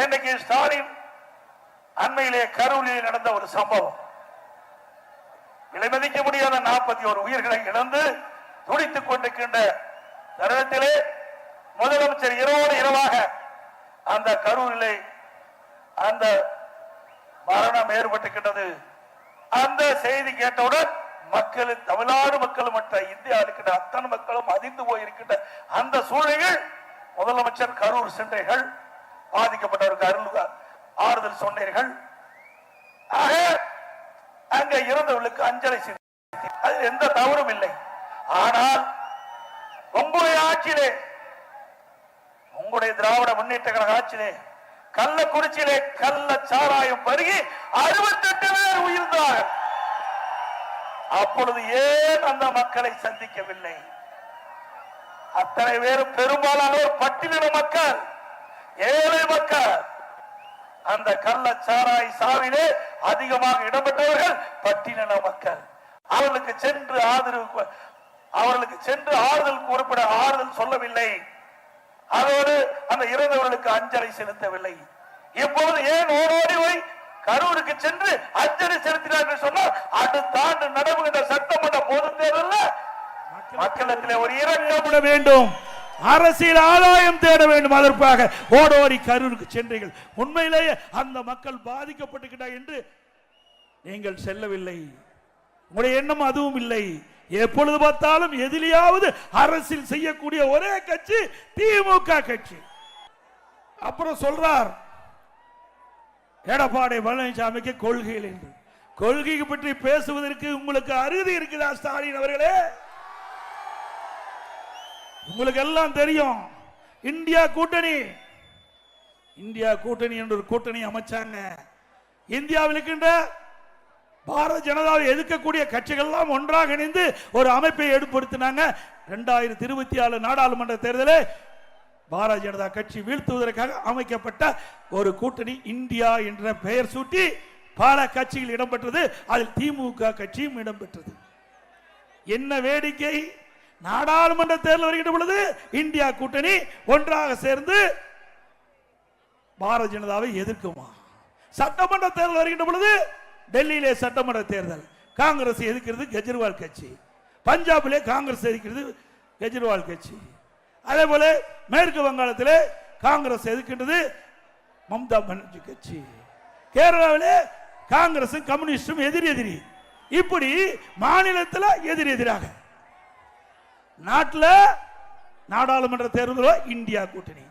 இன்னைக்கு ஸ்டாலின் அண்மையிலே கரூரில் நடந்த ஒரு சம்பவம். விலைமதிக்க முடியாத நாற்பத்தி ஒரு உயிர்களை இழந்து துடித்துக் கொண்டிருக்கின்ற தருணத்திலே முதலமைச்சர் இரவோடு இரவாக அந்த கரூரிலே அந்த மரணம் ஏற்பட்டுக்கின்றது அந்த செய்தி கேட்டவுடன் மக்கள் தமிழ்நாடு மக்கள் மற்ற இந்தியா இருக்கின்ற அத்தனை மக்களும் அதிர்ந்து போயிருக்கின்ற அந்த சூழலில் முதலமைச்சர் கரூர் சென்றைகள் பாதிக்கப்பட்டவருக்கு அருள் ஆறுதல் சொன்னீர்கள். ஆக அங்க இறந்தவர்களுக்கு அஞ்சலி அதில் எந்த தவறும் இல்லை. ஆனால் உங்களுடைய ஆட்சியிலே உங்களுடைய திராவிட முன்னேற்ற கழக ஆட்சியிலே கள்ளக்குறிச்சியிலே கள்ள சாராயம் பருகி அறுபத்தெட்டு பேர் உயிர்ந்தார்கள். அப்பொழுது ஏன் அந்த மக்களை சந்திக்கவில்லை? அத்தனை பேரும் பெரும்பாலானோர் பட்டியலின மக்கள். ஏழை மக்கள் அந்த கள்ளச்சாராய் சாவிலே அதிகமாக இடம்பெற்றவர்கள் பட்டியலின மக்கள். அவர்களுக்கு சென்று ஆதரவு அவர்களுக்கு சென்று ஆறுதல் குறிப்பிட ஆறுதல் சொல்லவில்லை. அதோடு அந்த இறந்தவர்களுக்கு அஞ்சலி செலுத்தவில்லை. இப்பொழுது ஏன் ஓடோடி போய் கரூருக்கு சென்று அஞ்சலி செலுத்தினார் என்று சொன்னால் அடுத்த ஆண்டு நடைபெறுகின்ற சட்டமன்ற பொதுத் தேர்தலில் மக்களிடத்திலே ஒரு இரக்கம் விட வேண்டும். அரசியல் ஆதாயம் தேட வேண்டும் அதற்காக. ஓடோடி கரூருக்கு சென்றீர்கள். உண்மையிலேயே அந்த மக்கள் பாதிக்கப்பட்டுக்கிட்டார் என்று நீங்கள் செல்லவில்லை. உங்களுடைய எண்ணம் அதுவும் இல்லை. எப்பொழுது பார்த்தாலும் எதிலையாவது அரசியல் செய்யக்கூடிய ஒரே கட்சி திமுக கட்சி. அப்புறம் சொல்றார் எடப்பாடி பழனிசாமிக்கு கொள்கைகள் என்று. கொள்கை பற்றி பேசுவதற்கு உங்களுக்கு அருகதை இருக்குதா ஸ்டாலின் அவர்களே? உங்களுக்கு எல்லாம் தெரியும். இந்தியா கூட்டணி. இந்தியா கூட்டணி என்ற ஒரு கூட்டணி அமைச்சாங்க. இந்தியாவில் இருக்கின்ற பாரத ஜனதாவை எதிர்க்கக்கூடிய கட்சிகள்லாம் ஒன்றாக இணைந்து ஒரு அமைப்பை ஏற்படுத்தினாங்க. ரெண்டாயிரத்தி இருபத்தி ஆறு நாடாளுமன்ற தேர்தலில் பாரதிய ஜனதா கட்சி வீழ்த்துவதற்காக அமைக்கப்பட்ட ஒரு கூட்டணி இந்தியா என்ற பெயர் சூட்டி பல கட்சிகள் இடம்பெற்றது. அதில் திமுக கட்சியும் இடம்பெற்றது. என்ன வேடிக்கை? நாடாளுமன்ற தேர்தல் வருகின்ற பொழுது இந்தியா கூட்டணி ஒன்றாக சேர்ந்து பாரதிய ஜனதாவை எதிர்க்குமா? சட்டமன்ற தேர்தல் வருகின்ற பொழுது டெல்லியிலே சட்டமன்ற தேர்தல். காங்கிரஸ் எதிர்க்கிறது கெஜ்ரிவால் கட்சி. பஞ்சாபிலே காங்கிரஸ் எதிர்க்கிறது கெஜ்ரிவால் கட்சி. அதே போல மேற்கு வங்காளத்திலே காங்கிரஸ் எதிர்க்கின்றது மம்தா பானர்ஜி கட்சி. கேரளாவிலே காங்கிரசும் கம்யூனிஸ்டும் எதிர் எதிரி. இப்படி மாநிலத்தில் எதிரி எதிராக. நாட்டில் நாடாளுமன்ற தேர்தலோ இந்தியா கூட்டணி.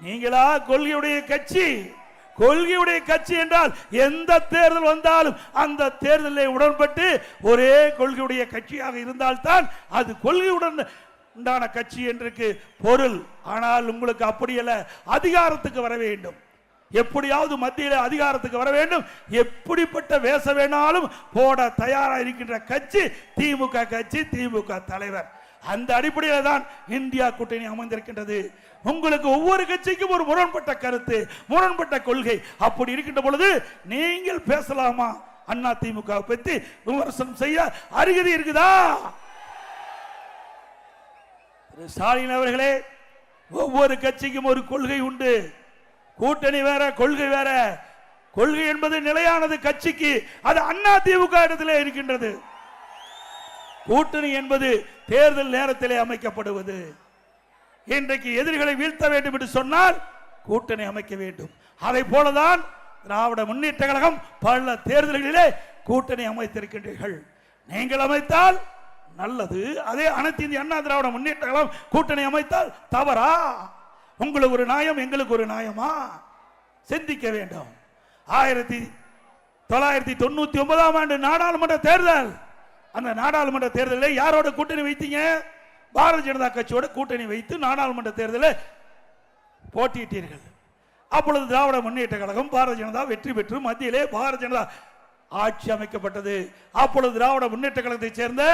நீங்களா கொள்கையுடைய கட்சி. கொள்கையுடைய கட்சி என்றால் எந்த தேர்தல் வந்தாலும் அந்த தேர்தலில் உடன்பட்டு ஒரே கொள்கையுடைய கட்சியாக இருந்தால்தான் அது கொள்கையுடன் உண்டான கட்சி என்றுக்கு பொருள். ஆனால் உங்களுக்கு அப்படியல்ல அதிகாரத்துக்கு வர வேண்டும். எப்படியாவது மத்தியில் அதிகாரத்துக்கு வர வேண்டும். எப்படிப்பட்ட வேஷ வேணாலும் போட தயாராக இருக்கின்ற கட்சி திமுக கட்சி திமுக தலைவர். அந்த அடிப்படையில் தான் இந்தியா கூட்டணி அமைந்திருக்கின்றது. உங்களுக்கு ஒவ்வொரு கட்சிக்கும் ஒரு முரண்பட்ட கருத்து முரண்பட்ட கொள்கை. அப்படி இருக்கின்ற பொழுது நீங்கள் பேசலாமா? அண்ணா திமுக பற்றி விமர்சனம் செய்ய அருகதி இருக்குதா? ஸ்டாலின் அவர்களே ஒவ்வொரு கட்சிக்கும் ஒரு கொள்கை உண்டு. கூட்டணி வேற கொள்கை வேற. கொள்கை என்பது நிலையானது கட்சிக்கு. அது அண்ணா திமுக இடத்திலே இருக்கின்றது. கூட்டணி என்பது தேர்தல் நேரத்திலே அமைக்கப்படுவது. இன்றைக்கு எதிரிகளை வீழ்த்த வேண்டும் என்று சொன்னால் கூட்டணி அமைக்க வேண்டும். அதை போலதான் திராவிட முன்னேற்ற கழகம் பல தேர்தல்களிலே கூட்டணி அமைத்திருக்கின்றீர்கள். நீங்கள் அமைத்தால் நல்லது. அதே அனைத்து இந்திய அண்ணா திராவிட முன்னேற்ற கழகம் கூட்டணி அமைத்தால் தவறா? உங்களுக்கு ஒரு நியாயம் எங்களுக்கு ஒரு நியாயமா? சிந்திக்க வேண்டும். ஆயிரத்தி தொள்ளாயிரத்தி தொண்ணூத்தி ஒன்பதாம் ஆண்டு நாடாளுமன்ற தேர்தல் அந்த நாடாளுமன்ற தேர்தலில் யாரோட கூட்டணி வைத்தீங்க? பாரதிய ஜனதா கட்சியோட கூட்டணி வைத்து நாடாளுமன்ற தேர்தலில் போட்டியிட்டீர்கள். அப்பொழுது திராவிட முன்னேற்ற கழகம் பாரதிய ஜனதா வெற்றி பெற்று மத்தியிலே பாரதிய ஜனதா ஆட்சி அமைக்கப்பட்டது. அப்பொழுது திராவிட முன்னேற்ற கழகத்தைச் சேர்ந்த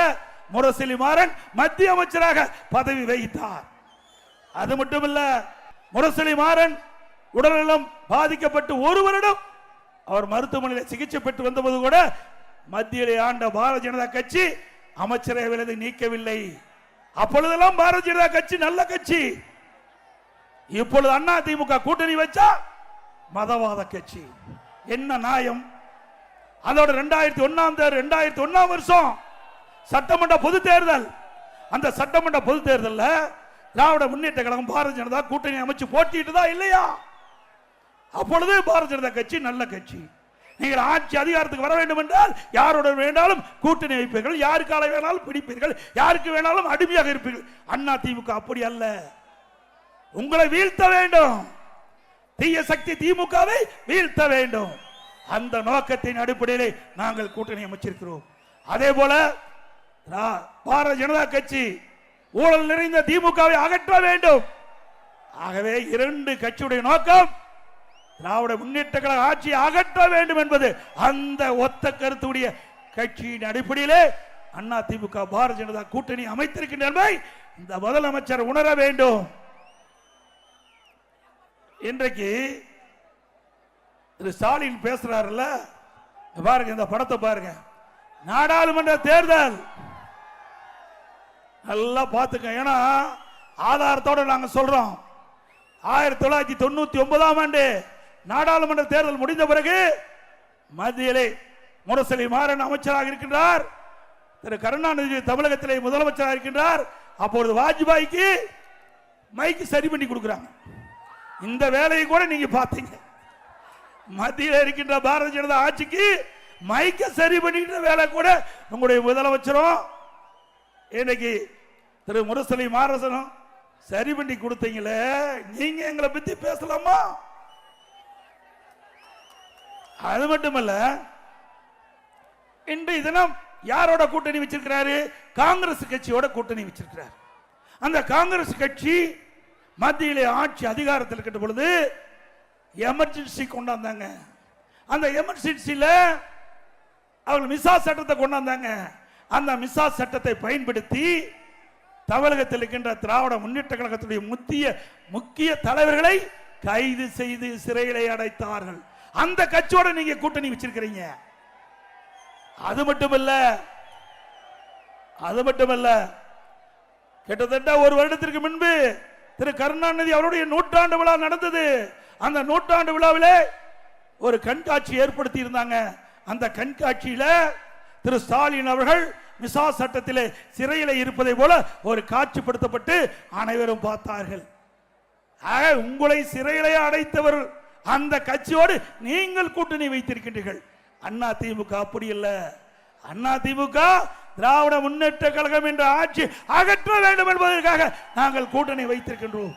முரசொலி மாறன் மத்திய அமைச்சராக பதவி வகித்தார். அது மட்டுமல்ல முரசொலி மாறன் உடல்நலம் பாதிக்கப்பட்டு ஒரு வருடம் அவர் மருத்துவமனையில் சிகிச்சை பெற்று வந்தபோது கூட மத்தியிலே ஆண்ட பாரதிய ஜனதா கட்சி அமைச்சரவையில் நீக்கவில்லை. அப்பொழுதெல்லாம் பாரதிய ஜனதா கட்சி நல்ல கட்சி. இப்பொழுது அண்ணா திமுக கூட்டணி வச்சா மதவாத கட்சி. என்ன நியாயம்? அதோட ரெண்டாயிரத்தி ஒன்னாம் தேர் ரெண்டாயிரத்தி ஒன்னாம் வருஷம் சட்டமன்ற பொது தேர்தல். அந்த சட்டமன்ற பொது தேர்தலில் திராவிட முன்னேற்ற கழகம் பாரதிய ஜனதா கூட்டணி அமைச்சு தான் இல்லையா? அப்பொழுது பாரதிய ஜனதா கட்சி நல்ல கட்சி. நீங்கள் ஆட்சி அதிகாரத்துக்கு வர வேண்டும் என்றால் யாரோட வேண்டாலும் கூட்டணி வைப்பீர்கள். யாருக்கால வேணாலும் பிடிப்பீர்கள். யாருக்கு வேணாலும் அடிமையாக இருப்பீர்கள். அண்ணா திமுக அப்படி அல்ல. உங்களை வீழ்த்த வேண்டும். தீய சக்தி திமுகவை வீழ்த்த வேண்டும். அந்த நோக்கத்தின் அடிப்படையிலே நாங்கள் கூட்டணி அமைச்சிருக்கிறோம். அதே போல ரா- பாரதிய ஜனதா கட்சி ஊழல் நிறைந்த திமுகவை அகற்ற வேண்டும். ஆகவே இரண்டு கட்சியுடைய நோக்கம் திராவிட முன்னேற்ற கழக ஆட்சியை அகற்ற வேண்டும் என்பது அந்த ஒத்த கருத்துடைய கட்சியின் அடிப்படையிலே அண்ணா திமுக பாரதிய ஜனதா கூட்டணி அமைத்திருக்கின்ற இந்த முதலமைச்சர் உணர வேண்டும். இன்றைக்கு திரு ஸ்டாலின் பேசுறாருல்ல பாருங்க இந்த படத்தை பாருங்க. நாடாளுமன்ற தேர்தல். நல்லா பார்த்துக்க ஏன்னா ஆதாரத்தோட நாங்கள் சொல்றோம். ஆயிரத்தி தொள்ளாயிரத்தி தொண்ணூத்தி ஒன்பதாம் ஆண்டு நாடாளுமன்ற தேர்தல் முடிந்த பிறகு மத்தியிலே முரசலி மாறன் அமைச்சராக இருக்கின்றார். திரு கருணாநிதி தமிழகத்திலே முதலமைச்சராக இருக்கின்றார். அப்பொழுது வாஜ்பாய்க்கு மைக்கு சரி பண்ணி கொடுக்குறாங்க. இந்த வேலையை கூட நீங்க பார்த்தீங்க. மத்தியில் இருக்கின்ற பாரதிய ஜனதா ஆட்சிக்கு மைக்க சரி பண்ணிக்கிற வேலை கூட உங்களுடைய முதலமைச்சரும் இன்னைக்கு திரு முரசலி மாரசனும் சரி பண்ணி கொடுத்தீங்களே நீங்க எங்களை பத்தி பேசலாமா? அது மட்டுமல்ல இன்று தினம் யாரோட கூட்டணி வச்சிருக்கிறாரு? காங்கிரஸ் கட்சியோட கூட்டணி வச்சிருக்கிறார். அந்த காங்கிரஸ் கட்சி மத்தியிலே ஆட்சி அதிகாரத்தில் இருக்கின்ற பொழுது எமர்ஜென்சி கொண்டாந்தாங்க. அந்த எமர்ஜென்சியில் அவர்கள் மிசா சட்டத்தை கொண்டாந்தாங்க. அந்த மிசா சட்டத்தை பயன்படுத்தி தமிழகத்தில் இருக்கின்ற திராவிட முன்னேற்ற கழகத்துடைய முக்கிய முக்கிய தலைவர்களை கைது செய்து சிறையிலே அடைத்தார்கள். அந்த கட்சியோட நீங்க கூட்டணி வச்சிருக்கிறீங்க. அது மட்டுமல்ல அது மட்டுமல்ல கிட்டத்தட்ட ஒரு வருடத்திற்கு முன்பு திரு கருணாநிதி அவருடைய நூற்றாண்டு விழா நடந்தது. அந்த நூற்றாண்டு விழாவிலே ஒரு கண்காட்சி ஏற்படுத்தி இருந்தாங்க. அந்த கண்காட்சியில திரு ஸ்டாலின் அவர்கள் மிசா சட்டத்திலே சிறையில் இருப்பதை போல ஒரு காட்சிப்படுத்தப்பட்டு அனைவரும் பார்த்தார்கள். ஆக உங்களை சிறையிலே அடைத்தவர் அந்த கட்சியோடு நீங்கள் கூட்டணி வைத்திருக்கின்றீர்கள். அண்ணா திமுக அப்படி இல்ல அண்ணா திமுக திராவிட முன்னேற்ற கழகம் என்ற ஆட்சி அகற்ற வேண்டும் என்பதற்காக நாங்கள் கூட்டணி வைத்திருக்கின்றோம்.